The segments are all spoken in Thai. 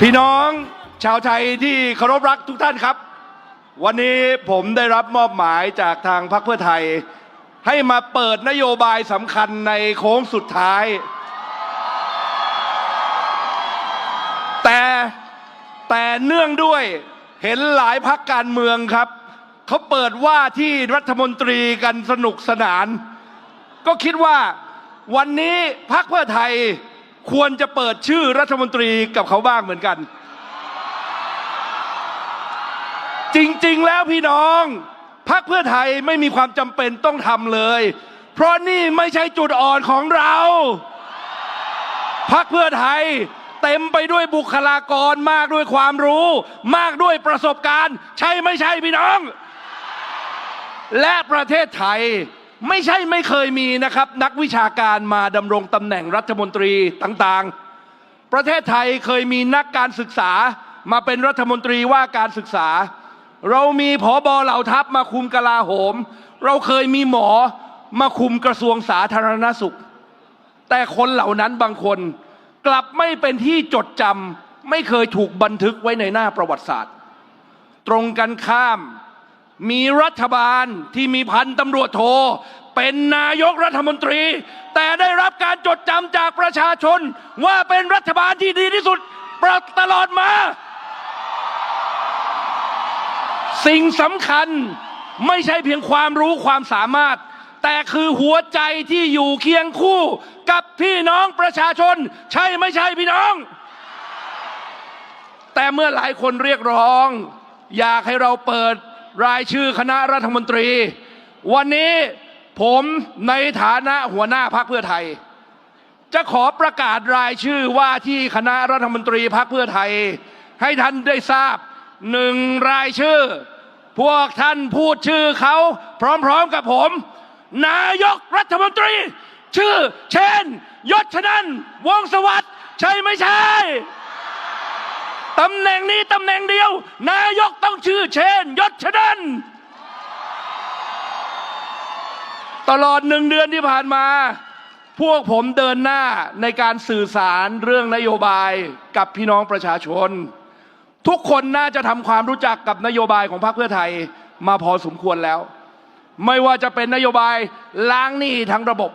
พี่น้องชาวไทยที่เคารพรักทุกท่านครับ วันนี้ผมได้รับมอบหมายจากทางพรรคเพื่อไทย ให้มาเปิดนโยบายสำคัญในโค้งสุดท้าย แต่แต่เนื่องด้วยเห็นหลายพักการเมืองครับ เขาเปิดว่าที่รัฐมนตรีกันสนุกสนาน ก็คิดว่า วันนี้พรรคเพื่อไทยควรจะเปิดชื่อรัฐมนตรีกับเขาบ้างเหมือนกัน จริงๆแล้วพี่น้องพรรคเพื่อไทยไม่มีความจำเป็นต้องทำเลย เพราะนี่ไม่ใช่จุดอ่อนของเราพรรคเพื่อไทยเต็มไปด้วยบุคลากรมากด้วยความรู้ มากด้วยประสบการณ์ ใช่ไม่ใช่พี่น้อง และประเทศไทย ไม่ใช่ไม่เคยมีนะครับ นักวิชาการมาดำรงตำแหน่งรัฐมนตรีต่างๆ ประเทศไทยเคยมีนักการศึกษามาเป็นรัฐมนตรีว่าการศึกษา เรามีผอบอเหล่าทัพมาคุมกลาโหม เราเคยมีหมอมาคุมกระทรวงสาธารณสุข แต่คนเหล่านั้นบางคน กลับไม่เป็นที่จดจำไม่เคยถูกบันทึกไว้ในหน้าประวัติศาสตร์ ตรงกันข้าม มีรัฐบาลที่มีพันตำรวจโท เป็นนายกรัฐมนตรี แต่ได้รับการจดจำจากประชาชน ว่าเป็นรัฐบาลที่ดีที่สุดประตลอดมา สิ่งสำคัญไม่ใช่เพียงความรู้ความสามารถ แต่คือหัวใจที่อยู่เคียงคู่ กับพี่น้องประชาชน ใช่ไม่ใช่พี่น้อง แต่เมื่อหลายคนเรียกร้อง อยากให้เราเปิด รายชื่อคณะรัฐมนตรี วันนี้ผมในฐานะหัวหน้าพรรคเพื่อไทย จะขอประกาศรายชื่อว่าที่คณะรัฐมนตรีพรรคเพื่อไทย ให้ท่านได้ทราบหนึ่งรายชื่อ พวกท่านพูดชื่อเขาพร้อมๆกับผม นายกรัฐมนตรี ชื่อ เช่น ยศชนันวงศ์สวัสดิ์ใช่ไม่ใช่ ตำแหน่งนี้ตำแหน่งเดียว นายกต้องชื่อเชนยศชนันตลอดหนึ่งเดือนที่ผ่านมา พวกผมเดินหน้าในการสื่อสารเรื่องนโยบายกับพี่น้องประชาชน ทุกคนน่าจะทำความรู้จักกับนโยบายของพรรคเพื่อไทยมาพอสมควรแล้ว ไม่ว่าจะเป็นนโยบายล้างหนี้ทั้งระบบ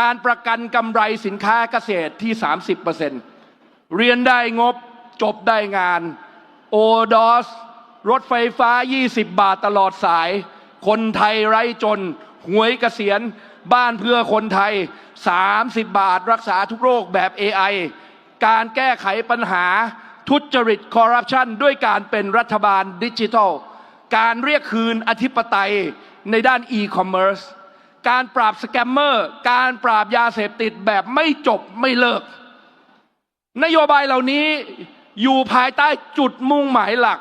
การประกันกำไรสินค้าเกษตรที่ 30%เรียนได้งบ จบได้งาน โอดอส รถไฟฟ้า 20 บาทตลอดสาย คนไทยไร้จน หวยเกษียณ บ้านเพื่อคนไทย 30 บาทรักษาทุกโรคแบบ AI การแก้ไขปัญหาทุจริตคอร์รัปชันด้วยการเป็นรัฐบาลดิจิทัล การเรียกคืนอธิปไตยในด้านอีคอมเมิร์ซการปราบสแกมเมอร์ การปราบยาเสพติดแบบไม่จบไม่เลิก นโยบายเหล่านี้ อยู่ภายใต้จุดมุ่งหมายหลัก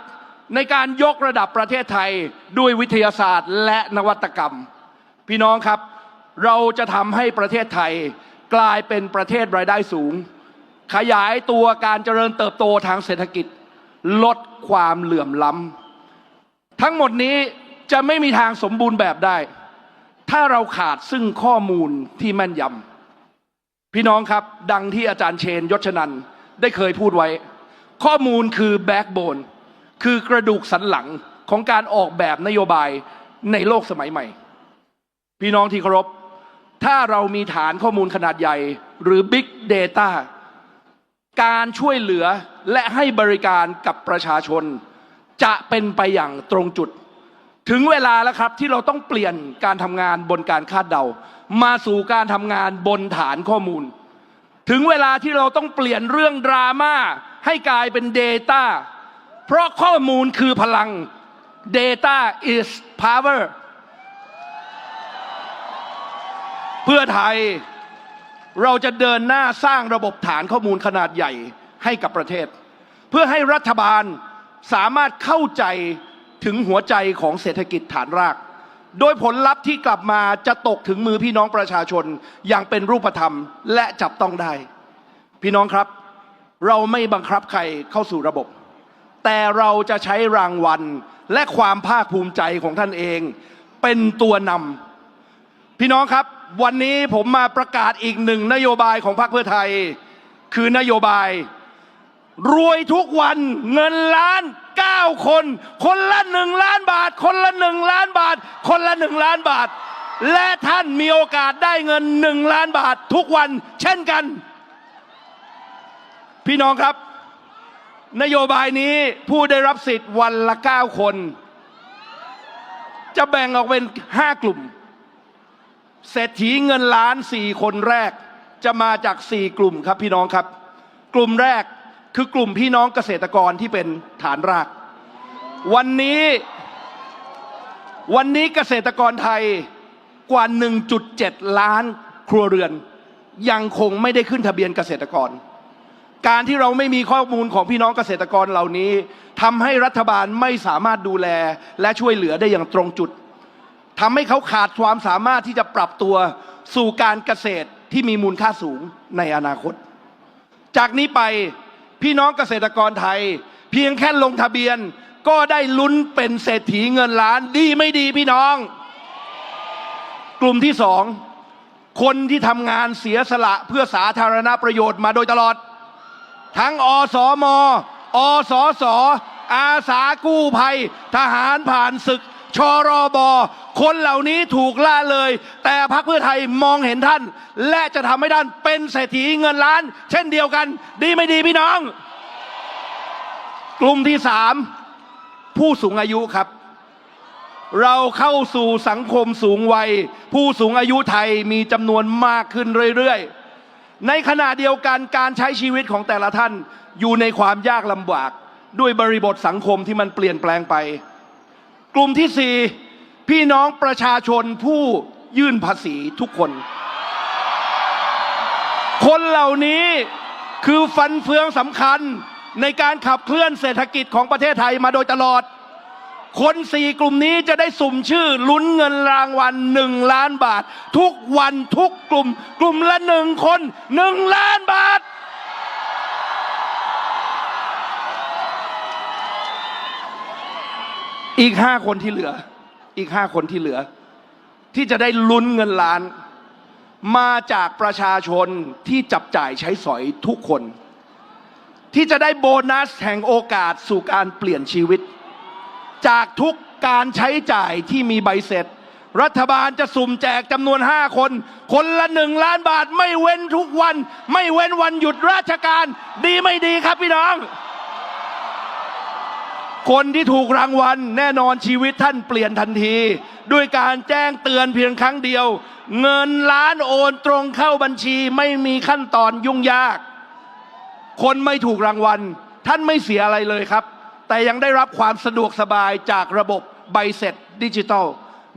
ในการยกระดับประเทศไทยด้วยวิทยาศาสตร์และนวัตกรรม พี่น้องครับ เราจะทำให้ประเทศไทยกลายเป็นประเทศรายได้สูง ขยายตัวการเจริญเติบโตทางเศรษฐกิจ ลดความเหลื่อมล้ำทั้งหมดนี้จะไม่มีทางสมบูรณ์แบบได้ ถ้าเราขาดซึ่งข้อมูลที่แม่นยำพี่น้องครับ ดังที่อาจารย์เชนยศชนันได้เคยพูดไว้ ข้อมูลคือแบ็กโบนคือกระดูกสันหลังของการออกแบบนโยบายในโลกสมัยใหม่ พี่น้องที่เคารพ ถ้าเรามีฐานข้อมูลขนาดใหญ่ หรือ Big Data การช่วยเหลือและให้บริการกับประชาชน จะเป็นไปอย่างตรงจุด ถึงเวลาแล้วครับที่เราต้องเปลี่ยนการทำงานบนการคาดเดา มาสู่การทำงานบนฐานข้อมูล ถึงเวลาที่เราต้องเปลี่ยนเรื่องดราม่า ให้กลายเป็น Data เพราะข้อมูลคือพลัง Data is power เพื่อไทยเราจะเดินหน้าสร้างระบบฐานข้อมูลขนาดใหญ่ให้กับประเทศ เพื่อให้รัฐบาลสามารถเข้าใจถึงหัวใจของเศรษฐกิจฐานราก โดยผลลัพธ์ที่กลับมาจะตกถึงมือพี่น้องประชาชนอย่างเป็นรูปธรรมและจับต้องได้ พี่น้องครับ เราไม่บังคับใครเข้าสู่ระบบ แต่เราจะใช้รางวัลและความภาคภูมิใจของท่านเอง เป็นตัวนำพี่น้องครับ วันนี้ผมมาประกาศอีกหนึ่งนโยบายของพรรคเพื่อไทย คือนโยบาย รวยทุกวันเงินล้านเก้าคน คนละหนึ่งล้านบาท คนละหนึ่งล้านบาท คนละหนึ่งล้านบาท และท่านมีโอกาสได้เงินหนึ่งล้านบาททุกวันเช่นกัน พี่น้องครับ นโยบายนี้ผู้ได้รับสิทธิ์วันละเก้าคน จะแบ่งออกเป็นห้ากลุ่ม เศรษฐีเงินล้านสี่คนแรก จะมาจากสี่กลุ่มครับพี่น้องครับ กลุ่มแรกคือกลุ่มพี่น้องเกษตรกรที่เป็นฐานราก วันนี้วันนี้เกษตรกรไทยกว่า 1.7 ล้านครัวเรือน ยังคงไม่ได้ขึ้นทะเบียนเกษตรกร การที่เราไม่มีข้อมูลของพี่น้องเกษตรกรเหล่านี้ทำให้รัฐบาลไม่สามารถดูแลและช่วยเหลือได้อย่างตรงจุดทำให้เขาขาดความสามารถที่จะปรับตัวสู่การเกษตรที่มีมูลค่าสูงในอนาคต จากนี้ไปพี่น้องเกษตรกรไทย เพียงแค่ลงทะเบียนก็ได้ลุ้นเป็นเศรษฐีเงินล้านดีไม่ดีพี่น้อง กลุ่มที่สองคนที่ทำงานเสียสละเพื่อสาธารณประโยชน์มาโดยตลอด ทั้งอสมอสสอาสากู้ภัย ทหารผ่านศึก ชรบ คนเหล่านี้ถูกล่าเลย แต่พรรคเพื่อไทยมองเห็นท่าน และจะทำให้ท่านเป็นเศรษฐีเงินล้าน เช่นเดียวกัน ดีไม่ดีพี่น้อง กลุ่มที่สามผู้สูงอายุครับ เราเข้าสู่สังคมสูงวัย ผู้สูงอายุไทยมีจำนวนมากขึ้นเรื่อยๆ ในขณะเดียวกันการใช้ชีวิตของแต่ละท่านอยู่ในความยากลำบาก ด้วยบริบทสังคมที่มันเปลี่ยนแปลงไป กลุ่มที่สี่พี่น้องประชาชนผู้ยื่นภาษีทุกคน คนเหล่านี้คือฟันเฟืองสำคัญในการขับเคลื่อนเศรษฐกิจของประเทศไทยมาโดยตลอด คนสี่กลุ่มนี้จะได้สุ่มชื่อลุ้นเงินรางวัลหนึ่งล้านบาท ทุกวันทุกกลุ่ม กลุ่มละหนึ่งคนหนึ่งล้านบาท อีกห้าคนที่เหลือ อีกห้าคนที่เหลือ ที่จะได้ลุ้นเงินล้าน มาจากประชาชนที่จับจ่ายใช้สอยทุกคน ที่จะได้โบนัสแห่งโอกาสสู่การเปลี่ยนชีวิต จากทุกการใช้จ่ายที่มีใบเสร็จ รัฐบาลจะสุ่มแจกจำนวน 5 คน คนละหนึ่งล้านบาทไม่เว้นทุกวัน ไม่เว้นวันหยุดราชการ ดีไม่ดีครับพี่น้อง คนที่ถูกรางวัลแน่นอนชีวิตท่านเปลี่ยนทันที ด้วยการแจ้งเตือนเพียงครั้งเดียว เงินล้านโอนตรงเข้าบัญชีไม่มีขั้นตอนยุ่งยาก คนไม่ถูกรางวัล ท่านไม่เสียอะไรเลยครับ แต่ยังได้รับความสะดวกสบายจากระบบใบเสร็จดิจิทัล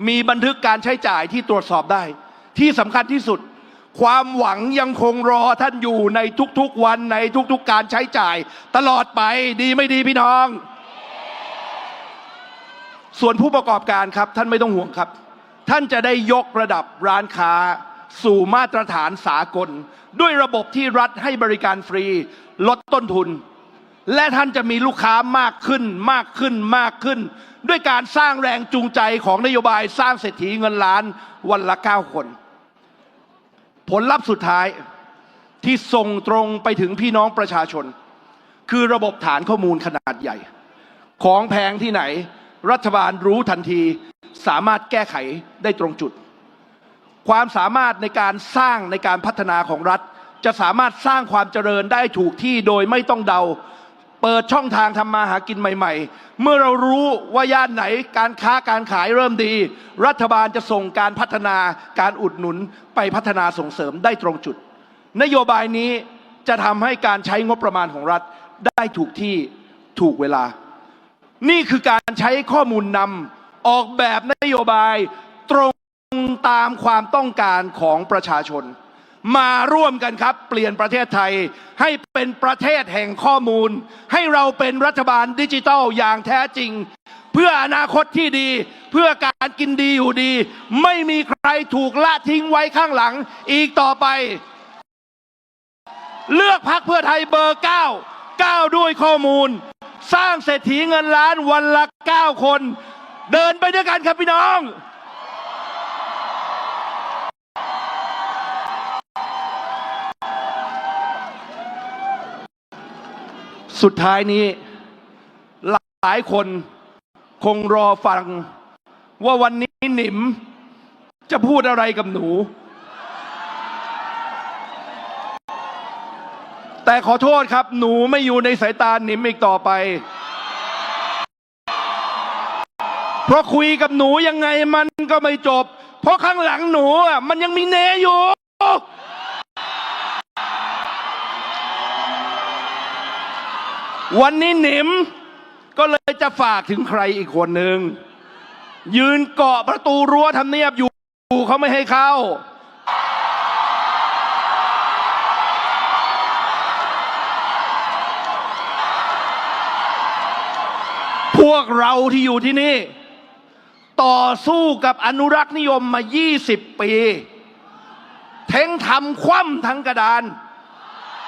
มีบันทึกการใช้จ่ายที่ตรวจสอบได้ ที่สำคัญที่สุด ความหวังยังคงรอท่านอยู่ในทุกๆวันในทุกๆการใช้จ่าย ตลอดไปดีไม่ดีพี่น้อง ส่วนผู้ประกอบการครับท่านไม่ต้องห่วงครับ ท่านจะได้ยกระดับร้านค้าสู่มาตรฐานสากล ด้วยระบบที่รัฐให้บริการฟรี ลดต้นทุน และท่านจะมีลูกค้ามากขึ้นมากขึ้นมากขึ้น ด้วยการสร้างแรงจูงใจของนโยบายสร้างเศรษฐีเงินล้านวันละ 9 คน ผลลัพธ์สุดท้ายที่ส่งตรงไปถึงพี่น้องประชาชน คือระบบฐานข้อมูลขนาดใหญ่ ของแพงที่ไหน รัฐบาลรู้ทันทีสามารถแก้ไขได้ตรงจุด ความสามารถในการสร้างในการพัฒนาของรัฐ จะสามารถสร้างความเจริญได้ถูกที่โดยไม่ต้องเดา เปิดช่องทางทำมาหากินใหม่ ๆ เมื่อเรารู้ว่าย่านไหนการค้าการขายเริ่มดี รัฐบาลจะส่งการพัฒนาการอุดหนุนไปพัฒนาส่งเสริมได้ตรงจุด นโยบายนี้จะทำให้การใช้งบประมาณของรัฐได้ถูกที่ถูกเวลา นี่คือการใช้ข้อมูลนำออกแบบนโยบายตรงตามความต้องการของประชาชน มาร่วมกันครับ เปลี่ยนประเทศไทยให้เป็นประเทศแห่งข้อมูล ให้เราเป็นรัฐบาลดิจิทัลอย่างแท้จริง เพื่ออนาคตที่ดี เพื่อการกินดีอยู่ดี ไม่มีใครถูกละทิ้งไว้ข้างหลังอีกต่อไป เลือกพักเพื่อไทยเบอร์ 9 9 ด้วยข้อมูล สร้างเศรษฐีเงินล้านวันละ 9 คน เดินไปด้วยกันครับพี่น้อง สุดท้ายนี้ หลายคนคงรอฟัง ว่าวันนี้หนิม จะพูดอะไรกับหนู แต่ขอโทษครับ หนูไม่อยู่ในสายตาหนิมอีกต่อไป เพราะคุยกับหนูยังไงมันก็ไม่จบ เพราะข้างหลังหนูอะมันยังมีเนอยู่ วันนี้หนิมก็เลยจะฝากถึงใครอีกคนหนึ่ง ยืนเกาะประตูรั้วทำเนียบอยู่เขาไม่ให้เข้า พวกเราที่อยู่ที่นี่ ต่อสู้กับอนุรักษ์นิยมมา 20 ปีเท้งทำคว่ำทั้งกระดาน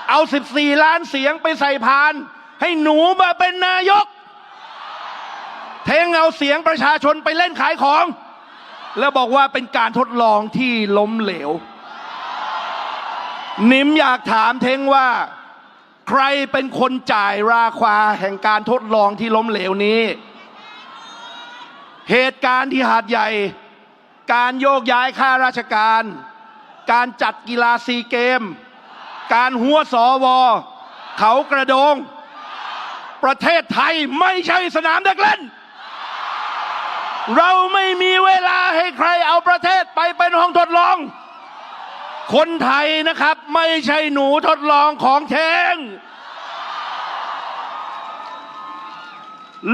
เอา 14 ล้านเสียงไปใส่พาน ให้หนูมาเป็นนายก เทงเอาเสียงประชาชนไปเล่นขายของ แล้วบอกว่าเป็นการทดลองที่ล้มเหลว นิมอยากถามเทงว่า ใครเป็นคนจ่ายราคาแห่งการทดลองที่ล้มเหลวนี้ เหตุการณ์ที่หาดใหญ่ การโยกย้ายข้าราชการ การจัดกีฬาซีเกม การหัวสอวอเขากระโดง ประเทศไทยไม่ใช่สนามเด็กเล่น เราไม่มีเวลาให้ใครเอาประเทศไปเป็นห้องทดลอง คนไทยนะครับไม่ใช่หนูทดลองของแท้ง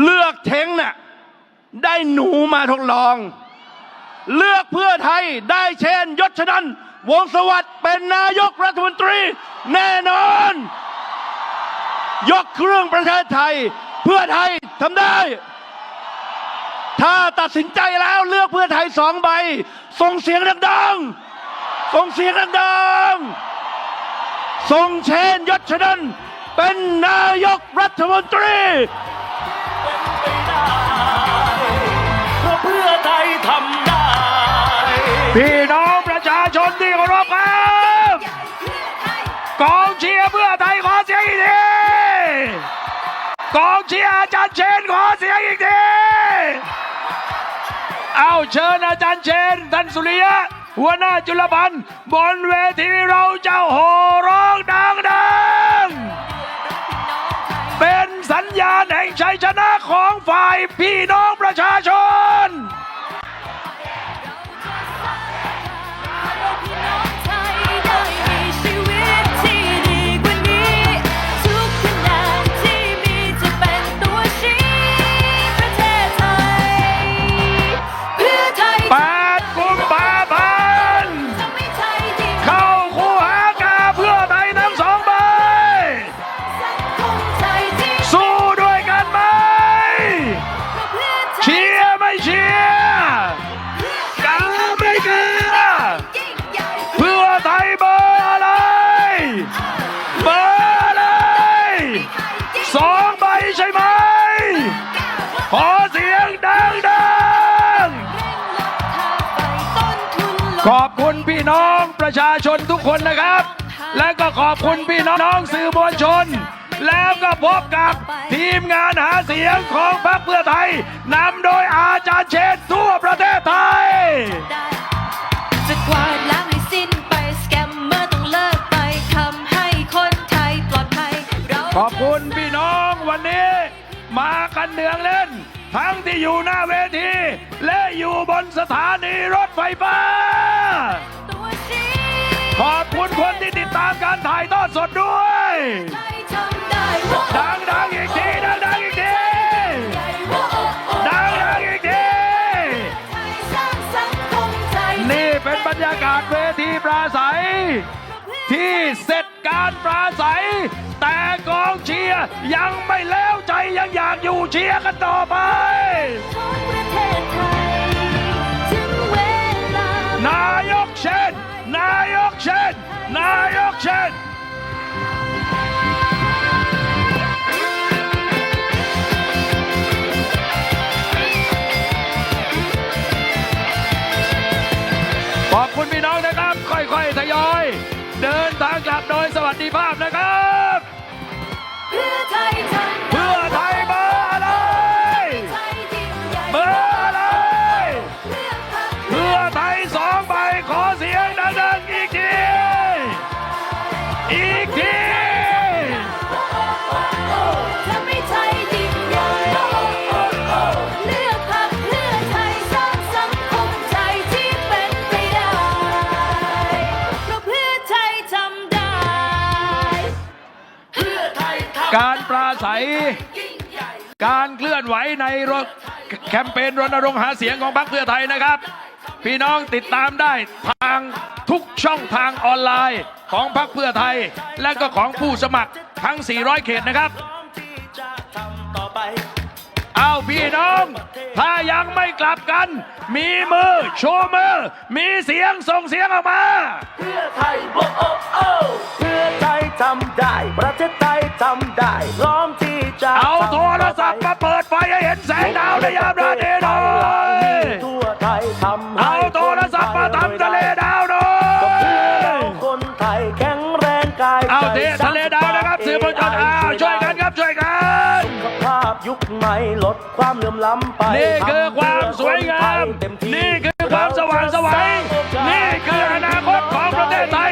เลือกเทงน่ะได้หนูมาทดลอง เลือกเพื่อไทยได้เช่นยศชนันวงสวัสดิ์เป็นนายกรัฐมนตรีแน่นอน ยกเครื่องประเทศไทย เพื่อไทยทำได้ ถ้าตัดสินใจแล้วเลือกเพื่อไทยสองใบ ส่งเสียงดังๆ ส่งเสียงดังๆ ส่งเชนยศชนันท์เป็นนายกรัฐมนตรีเพราะเพื่อไทยทำได้พี่น้องประชาชนที่เคารพครับ กองเชียร์อาจารย์เชนขอเสียงอีกที เอาเชิญอาจารย์เชนท่านสุริยะ หัวหน้าจุลพันธ์บนเวทีเราจะโห่ร้องดังๆเป็นสัญญาณแห่งชัยชนะของฝ่ายพี่น้องประชาชน ขอบคุณพี่น้องประชาชนทุกคนนะครับ และก็ขอบคุณพี่น้องสื่อมวลชน แล้วก็พบกับทีมงานหาเสียงของพรรคเพื่อไทยนำโดยอาจารย์เชษฐ์ทั่วประเทศไทยได้จะกวาดล้างให้สิ้นไปสแกมเมอร์ต้องเลิกไปทำให้คนไทยปลอดภัยเราขอบคุณพี่น้องวันนี้ มากันเนืองเล่น ทั้งที่อยู่หน้าเวที และอยู่บนสถานีรถไฟฟ้า สดด้วยไทยทำได้ดังดังๆอีกทีดังดังๆอีกทีใหญ่โอ้โอ้โอ้ดังดังๆอีกทีไทยสร้างสังคมไทยนี่เป็นบรรยากาศเวทีปราศัย ที่เสร็จการปราศัย แต่กองเชียร์ยังไม่แล้วใจยังอยากอยู่เชียร์กันต่อไปของประเทศไทยถึงเวลานายกเช่นนายกเช่นนายกเช่น พี่น้องนะครับ ค่อยๆทยอย เดินทางกลับโดยสวัสดิภาพนะครับ ศัย การเคลื่อนไหวในรถแคมเปญรณรงค์หาเสียงของพรรคเพื่อไทยนะครับ พี่น้องติดตามได้ทางทุกช่องทางออนไลน์ของพรรคเพื่อไทย และก็ของผู้สมัครทั้ง 400 เขตนะครับ พี่น้อง ถ้ายังไม่กลับกัน มีมือโชว์มือ มีเสียงส่งเสียงออกมา เพื่อไทยโอ้โอ้โอ้เพื่อไทยทำได้ ประเทศไทยทำได้พร้อมที่จะเอาทำโทรศัพท์ต่มาอไปเปิดไฟให้เห็นแสงดาวในยามราตรีหน่อยทั่วไทยทำให้เอาโทรศัพท์มาทำทะเลดาวหน่อก็เพื่อเรายคนไทยแข็งแรงกายเอาเทใจทะเลดาวนะครับสื่อมวลชนอ้าวช่วยกันครับช่วยกันสุขภาพยุคใหม่ลด ความเหลื่อมล้ำไปนี่คือความสวยงามเต็มที่นี่คือความสว่างไสวัยนี่คืออนาคตของประเทศไทย